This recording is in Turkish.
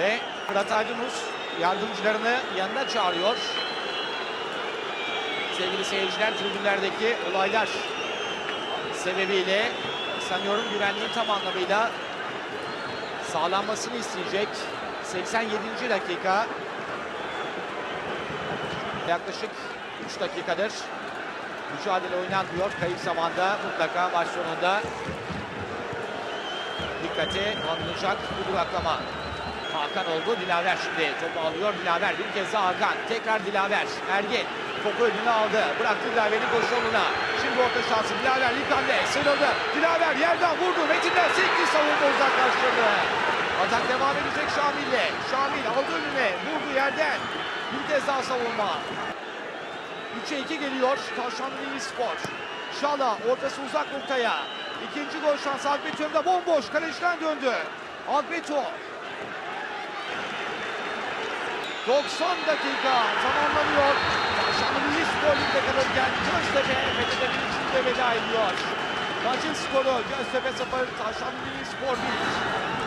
Ve Fırat Aydınus yardımcılarını yanına çağırıyor. Sevgili seyirciler tribünlerdeki olaylar sebebiyle sanıyorum güvenliğin tam anlamıyla sağlanmasını isteyecek. 87. dakika yaklaşık 3 dakikadır mücadele oynanmıyor. Kayıp zamanda mutlaka maç sonunda dikkate alınacak bir duraklama. Hakan oldu. Dilaver şimdi topu alıyor. Dilaver bir kez daha Hakan. Tekrar Dilaver. Ergin topu önüne aldı. Bıraktı Dilaver'i koşu yoluna. Şimdi orta şansı. Dilaver ilk hamle. Sıyrıldı. Dilaver yerden vurdu. Metin'den sekti savunma uzaklaştırdı. Atak devam edecek Şamil'le. Şamil aldı önüne. Vurdu yerden. Bir kez daha savunma. 3'e 2 geliyor Tavşanlı Spor. Şala ortası uzak noktaya. İkinci gol şansı Albeton'da bomboş. Kaleciden döndü. Albeton. 90 dakika tamamlanıyor. Tavşanlı Spor Lig'de kalırken Göztepe Fethe'nin içinde veda ediyor. Maçın skoru Göztepe 0, Tavşanlı Spor 1.